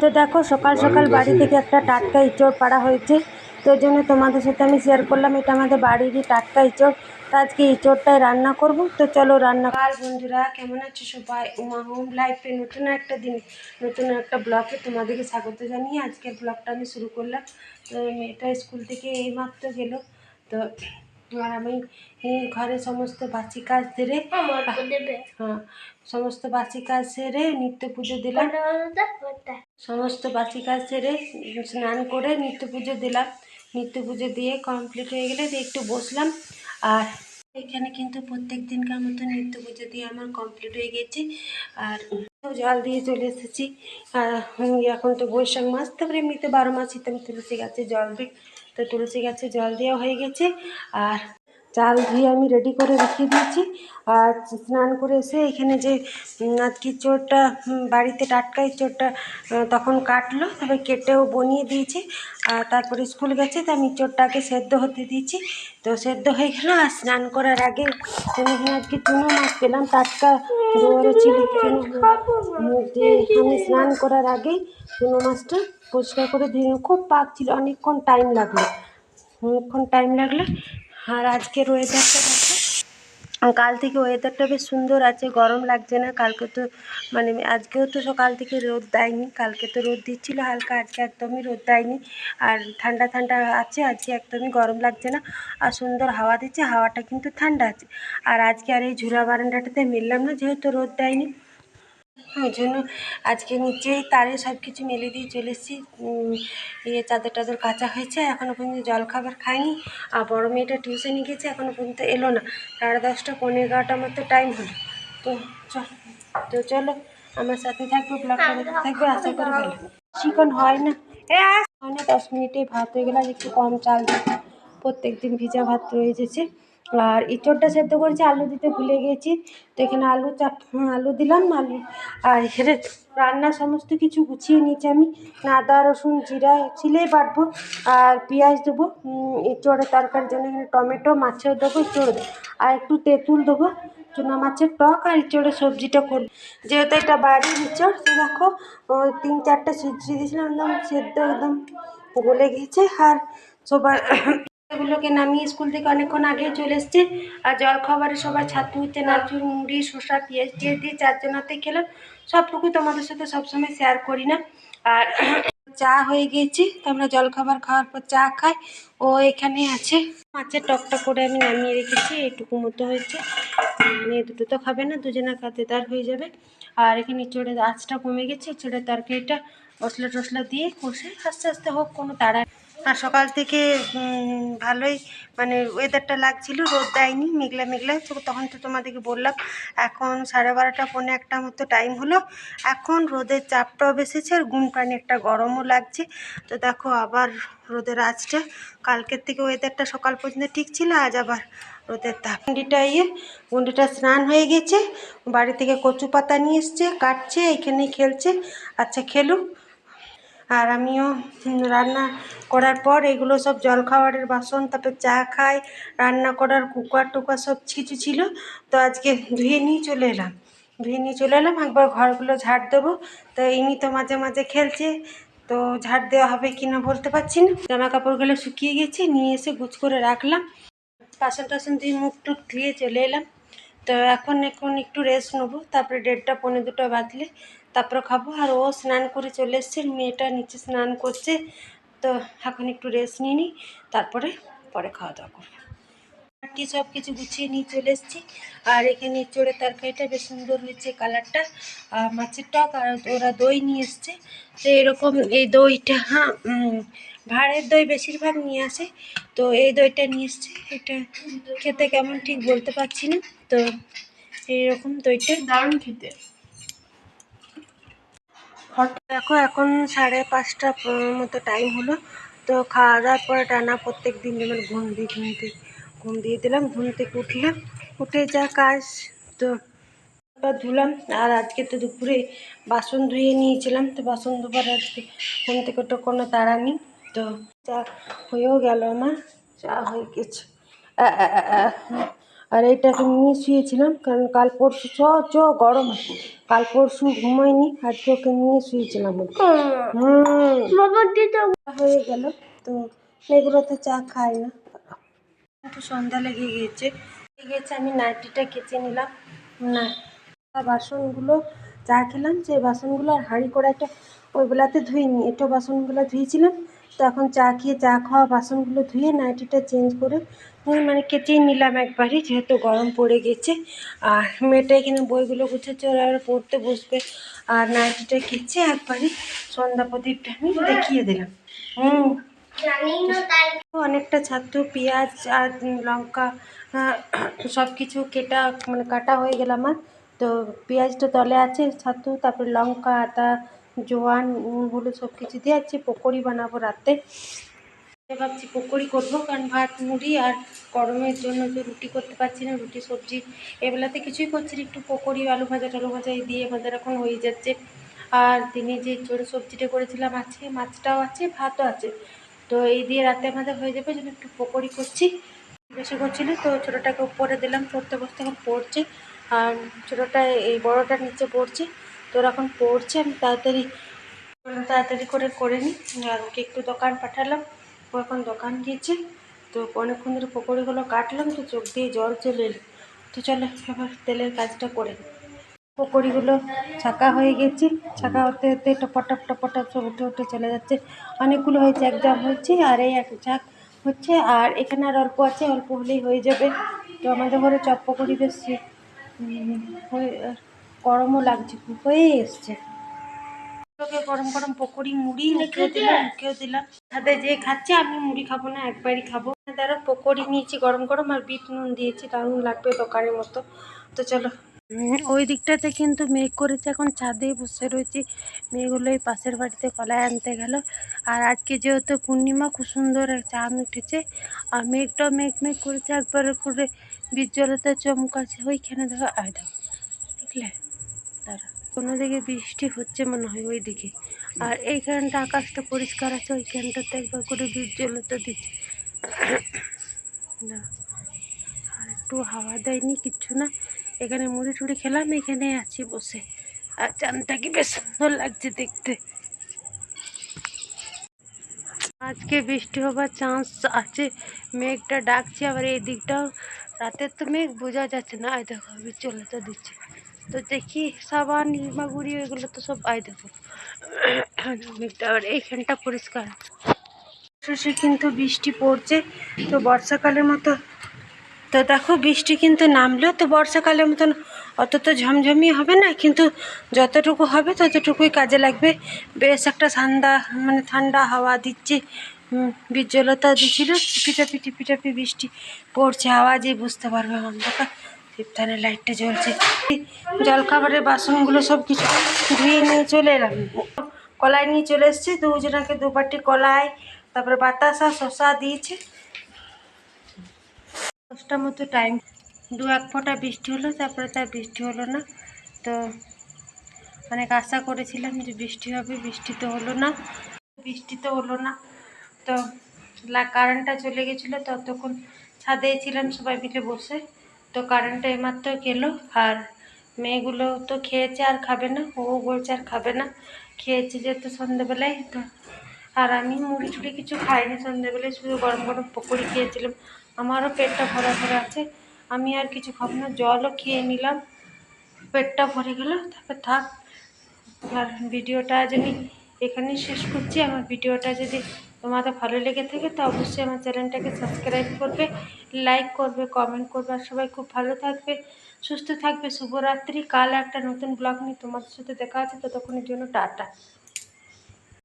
তো দেখো সকাল সকাল বাড়ি থেকে একটা টাটকা ইঁচড় পাড়া হয়েছে। তো ওই জন্য তোমাদের সাথে আমি শেয়ার করলাম এটা আমাদের বাড়িরই টাটকা ইঁচড়। তো আজকে ইঁচড়টাই রান্না করব। তো চলো রান্না কাল বন্ধুরা কেমন আছো সবাই? উমা হোম লাইফে নতুন একটা দিন নতুন একটা ব্লগে তোমাদেরকে স্বাগত জানিয়ে আজকের ব্লগটা আমি শুরু করলাম। তো মেয়েটা স্কুল থেকে এইমাত্র গেল। তো আর আমি ঘরে সমস্ত বাসি কাজ সেরে হ্যাঁ সমস্ত বাসি কাজ সেরে নিত্য পুজো দিলাম। সমস্ত বাসি কাজ সেরে স্নান করে নিত্য পুজো দিলাম। নিত্য পুজো দিয়ে কমপ্লিট হয়ে গেলে একটু বসলাম। আর এখানে কিন্তু প্রত্যেক দিনকার মতো নিত্য পুজো দিয়ে আমার কমপ্লিট হয়ে গেছে। আর জল দিয়ে চলে এসেছি। এখন তো বৈশাখ মাস, তারপরে এমনিতে বারো মাসই তো আমি তুলসী গাছে জল দিই। তো তুলসী গাছে জল দেওয়া হয়ে গেছে। আর চাল ধুয়ে আমি রেডি করে রেখে দিয়েছি। আর স্নান করে এসে এখানে যে আজকে চোরটা বাড়িতে টাটকা চোরটা তখন কাটলো, তবে কেটেও বনিয়ে দিয়েছে। আর তারপরে স্কুল গেছে, তো আমি চোরটাকে সেদ্ধ হতে দিয়েছি। তো সেদ্ধ হয়ে গেলো, আর স্নান করার আগে আমি এখানে আজকে চুনো মাছ পেলাম, টাটকা দুয়ারে ছিল আমি স্নান করার আগেই চুনো মাছটা পরিষ্কার করে নিলাম। খুব পাক ছিল, অনেকক্ষণ টাইম লাগল। অনেকক্ষণ টাইম লাগল। আর আজকের ওয়েদারটা দেখো, কাল থেকে ওয়েদারটা বেশ সুন্দর আছে, গরম লাগছে না, কালকে তো মানে আজকেও তো সকাল থেকে রোদ দেয়নি, কালকে তো রোদ দিচ্ছিল হালকা, আজকে একদমই রোদ দেয়নি, আর ঠান্ডা ঠান্ডা আছে, আজকে একদমই গরম লাগছে না, আর সুন্দর হাওয়া দিচ্ছে, হাওয়াটা কিন্তু ঠান্ডা আছে, আর আজকে আর এই ঝুলা বারান্দাটাতে মিললাম না, যেহেতু রোদ দেয়নি ওই জন্য আজকে নিচেই তারে সব কিছু মেলে দিয়ে চলে এসেছি। ইয়ে চাদর টাদর কাচা হয়েছে এখনও পর্যন্ত জল খাবার খাইনি। আর বড়ো মেয়েটা টিউশনে গেছে এখনও পর্যন্ত এলো না। সাড়ে দশটা পনেরো এগারোটার মতো টাইম হলো। তো চল, তো চলো, আমার সাথে থাকবে দেখতে থাকবে, আশা করি ভালো চিকন হয় না। দশ মিনিটেই ভাত হয়ে গেলে একটু কম চাল প্রত্যেক দিন ভিজা ভাত রয়ে গেছে। আর ইঁচড়টা সেদ্ধ করেছি, আলু দিতে ভুলে গেছি। তো এখানে আলু চাপ আলু দিলাম, আলু। আর এখানে রান্নার সমস্ত কিছু গুছিয়ে নিয়েছি আমি। আদা, রসুন, জিরা ছিলেই বাটবো আর পেঁয়াজ দেবো ইঁচড়ের তরকারির জন্য এখানে টমেটো, মাছেও দেবো ইঁচড় আর একটু তেঁতুল দেবো, চুনা মাছের টক আর ইঁচড়ের সবজিটা করব। যেহেতু এটা বাড়ির ইঁচড়, তো দেখো তিন চারটে সবজি দিয়েছিলাম, একদম সেদ্ধ, একদম গলে গেছে। আর সবার এগুলোকে নামিয়ে স্কুল থেকে অনেকক্ষণ আগেই চলে এসছে। আর জল খাবারে সবাই ছাতু নাচুর মুড়ি, শসা, পেঁয়াজ টিয়াজ দিয়ে চারজনাতে খেলাম সবটুকু তোমাদের সাথে সবসময় শেয়ার করি না। আর চা হয়ে গিয়েছে, তো আমরা জল খাবার খাওয়ার পর চা খাই। ও এখানে আছে। মাছের টকটা করে আমি নামিয়ে রেখেছি, এইটুকু মতো হয়েছে। মেয়ে দুটো তো খাবে না, দুজনা খাতে তার হয়ে যাবে। আর এখানে চড়ে আঁচটা কমে গেছে চড়ে তরকারিটা মশলা টশলা দিয়ে কষে, আস্তে আস্তে হোক, কোনো তাড়া আর সকাল থেকে ভালোই মানে ওয়েদারটা লাগছিল, রোদ দেয়নি, মেঘলা মেঘলা। তখন তো তোমাদেরকে বললাম, এখন সাড়ে বারোটা, পৌনে একটা মতো টাইম হলো। এখন রোদের চাপটাও বেশিছে আর গুম পানি একটা গরমও লাগছে। তো দেখো, আবার রোদের আজটা কালকের থেকে ওয়েদারটা সকাল পর্যন্ত ঠিক ছিল, আজ আবার রোদের তাপ। গুন্ডিটা ইয়ে গুন্ডিটা স্নান হয়ে গেছে। বাড়ি থেকে কচু পাতা নিয়ে এসছে, কাটছে, এখানেই খেলছে। আচ্ছা খেলুক আর আমিও রান্না করার পর এগুলো সব জলখাবারের বাসন, তারপর চা খাই। রান্না করার কুকার টুকার সব কিছু ছিল। তো আজকে ধুয়ে নিয়ে চলে এলাম। ধুয়ে নিয়ে চলে এলাম। একবার ঘরগুলো ঝাড় দেবো। তো ইনি তো মাঝে মাঝে খেলছে। তো ঝাড় দেওয়া হবে কি না বলতে পারছি না। জামা কাপড়গুলো শুকিয়ে গেছে। নিয়ে এসে গুছ করে রাখলাম। বাসন টাসন দিয়ে মুখ টুক ধুয়ে চলে এলাম। তো এখন এখন একটু রেস্ট নেব। তারপরে দেড়টা, পনেরো দুটো বাজলে তারপরে খাব। আর ও স্নান করে চলে এসছে মেয়েটা নিচে স্নান করছে। তো এখন একটু রেস্ট নিয়ে নিই, তারপরে, পরে খাওয়া দাওয়া করব সব কিছু গুছিয়ে নিয়ে চলে এসেছি। আর এখানে চড়ে তরকারিটা বেশ সুন্দর হয়েছে কালারটা আর মাছের টক আর ওরা দই নিয়ে এসছে। তো এরকম এই দইটা হ্যাঁ ভাড়ের দই বেশিরভাগ নিয়ে আসে। তো এই দইটা নিয়ে এসছে। এটা খেতে কেমন ঠিক বলতে পারছি না। তো এইরকম দইটা। দারুণ খেতে। দেখো এখন সাড়ে পাঁচটা মতো টাইম হলো। তো খাওয়া দাওয়ার পরে টানা প্রত্যেক দিন যেমন ঘুম দিই ঘুম থেকে ঘুম দিয়ে দিলাম। ঘুম থেকে উঠলাম। উঠে যা কাজ, তো ধুলাম। আর আজকে তো দুপুরে বাসন ধুয়ে নিয়েছিলাম। তো বাসন ধোবার আজকে ঘুম থেকে তো কোনো তাড়া নেই। তো চা হয়েও গেল আমার। চা হয়ে গেছে। আর এইটাকে নিয়ে শুয়েছিলাম কারণ কাল পরশু, চ চ, গরম কাল পরশু ঘুমোইনি আজকে ওকে নিয়ে শুয়েছিলাম হয়ে গেল, তো এগুলোতে চা খাই না। একটু সন্ধ্যা লেগে গিয়েছে, লেগে গেছে আমি নাইটিটা কেচে নিলাম। না বাসনগুলো চা খেলাম, যে বাসনগুলো আর হাঁড়ি কড়াইটা ওই বেলাতে ধুইনি, এটো বাসনগুলো ধুয়েছিলাম তো এখন চা খেয়ে, চা খাওয়া বাসনগুলো ধুয়ে নাইটিটা চেঞ্জ করে মানে কেচেই নিলাম একবারই যেহেতু গরম পড়ে গেছে। আর মেয়েটা এখানে বইগুলো গুছাচ্ছে, ওরা আবার পড়তে বসবে। আর নাইটিটা কেচে একবারই সন্ধ্যা প্রদীপটা আমি দেখিয়ে দিলাম। হুম। অনেকটা ছাতু, পেঁয়াজ আর লঙ্কা সব কিছু কেটা মানে কাটা হয়ে গেল আমার। তো পেঁয়াজটা তলে আছে, ছাতু, তারপরে লঙ্কা, আদা, জোয়ান নুন হলুদ সব কিছু দিয়ে আজকে পকোড়ি বানাবো রাতে। ভাবছি পকোড়ি করব, কারণ ভাত, মুড়ি আর গরমের জন্য তো রুটি করতে পারছি না, রুটি, সবজি এবেলাতে কিছুই করছি একটু পকোড়ি, আলু ভাজা, টালু ভাজা দিয়ে আমাদের এখন হয়ে যাচ্ছে। আর দিনে যে ছোটো সবজিটা করেছিলাম আছে, মাছটাও আছে, ভাতও আছে। তো এই দিয়ে রাতে আমাদের হয়ে যাবে জন্য একটু পকোড়ি করছি। বেশি করছিল তো ছোটোটাকে উপরে দিলাম, পড়তে বসতে এখন পড়ছে। আর ছোটোটা এই বড়োটা নিচে পড়ছে, তো ওরা এখন পড়ছে, আমি তাড়াতাড়ি তাড়াতাড়ি করে করে নিই। আর ওকে একটু দোকান পাঠালাম। এখন দোকান গিয়েছে। তো অনেকক্ষণ ধরে পকোড়িগুলো কাটলাম, তো চোখ দিয়ে জল চলে এলো। তো চলো এবার তেলের কাজটা করে পকোড়িগুলো ছাকা হয়ে গেছে। ছাকা হতে হতে টপটপ টপটপ সব উঠে উঠে চলে যাচ্ছে। অনেকগুলো হয়েছে, এক জাগ হচ্ছে আর এই এক ঝাঁক হচ্ছে। আর এখানে আর অল্প আছে, অল্প হলেই হয়ে যাবে। তো আমাদের ঘরে চপ পকোড়ি বেশ হয়ে, গরমও লাগছে, হয়ে এসছে। ওকে গরম গরম পকোড়ি মুড়ি মুখেও দিলাম মুখেও দিলাম। সাথে যে খাচ্ছে আমি মুড়ি খাব না একবারই খাব। তারা পকোড়ি নিয়েছি গরম গরম আর বিট নুন দিয়েছি দারুণ লাগবে দোকানের মতো। তো চলো। ওই দিকটাতে কিন্তু মেঘ করেছে এখন ছাদেই বসে রয়েছি। মেয়েগুলো ওই পাশের বাড়িতে কলায় আনতে গেল। আর আজকে যেহেতু পূর্ণিমা খুব সুন্দর চাঁদ উঠেছে। আর মেঘটা মেঘ মেঘ করেছে একবার করে বিজ্জলতে চমকাছে। ওইখানে দেখো আয় দেখো দেখলে? দাঁড়া। কোনো দিকে বৃষ্টি হচ্ছে মনে হয় ওই দিকে। আর এইখানটা আকাশটা পরিষ্কার আছে ওইখানটাতে একবার করে বিজ্জলতা দিচ্ছে। না, আর একটু হাওয়া দেয়নি, কিচ্ছু না। এখানে মুড়ি টুড়ি খেলাম, এখানে আছি বসে। আর চানটাকে বেশ সুন্দর লাগছে দেখতে। আজকে বৃষ্টি হবার চান্স আছে, মেঘটা ডাকছে, আবার এই দিকটাও। রাতের তো মেঘ, বোঝা যাচ্ছে না। দেখো চলে তো দিচ্ছে। তো দেখি সাবান নিমাগুড়ি ওইগুলো তো সব আয় মেঘটা আবার এইখানটা পরিষ্কার। শেষে কিন্তু বৃষ্টি পড়ছে, তো বর্ষাকালের মতো। তো দেখো বৃষ্টি কিন্তু নামলেও তো বর্ষাকালের মতন অত তো ঝমঝমিয়ে হবে না, কিন্তু যতটুকু হবে ততটুকুই কাজে লাগবে। বেশ একটা ঠান্ডা মানে ঠান্ডা হাওয়া দিচ্ছে বিজ্জলতা দিচ্ছিল টিপিটাপি টিপিটাপি বৃষ্টি পড়ছে, আওয়াজেই বুঝতে পারবে অন্ধকার দীপদানের লাইটটা জ্বলছে। জলখাবারের বাসনগুলো সব কিছু ধুয়ে নিয়ে চলে এলাম। কলাই নিয়ে চলে এসেছি। দুজনাকে দু বাটি কলাই, তারপরে বাতাসা শশা দিয়েছে। দশটার মতো টাইম দু এক ফোঁটা বৃষ্টি হলো, তারপরে তার বৃষ্টি হলো না। তো অনেক আশা করেছিলাম যে বৃষ্টি হবে, বৃষ্টি তো হলো না। বৃষ্টি তো হলো না। তো কারেন্টটা চলে গেছিল, ততক্ষণ ছাদেই ছিলাম সবাই মিলে বসে। তো কারেন্টটা এইমাত্র গেলো, আর মেয়েগুলো তো খেয়েছে আর খাবে না, ও বলছে আর খাবে না। খেয়েছে যেহেতু সন্ধ্যেবেলায় তো আর আমি মুড়ি টুড়ি কিছু খাইনি সন্ধ্যেবেলায় শুধু গরম গরম পকোড়ি খেয়েছিলাম। আমারও পেটটা ভরা ভরা আছে, আমি আর কিছু খাব না, জলও খেয়ে নিলাম, পেটটা ভরে গেল, তারপর থাক। আর ভিডিওটা আজ আমি এখানেই শেষ করছি, আমার ভিডিওটা যদি তোমাদের ভালো লেগে থাকে তো অবশ্যই আমার চ্যানেলটাকে সাবস্ক্রাইব করবে লাইক করবে কমেন্ট করবে আর সবাই খুব ভালো থাকবে, সুস্থ থাকবে, শুভরাত্রি। কাল একটা নতুন ব্লগ নিয়ে তোমাদের সাথে দেখা আছে ততক্ষণের জন্য টাটা।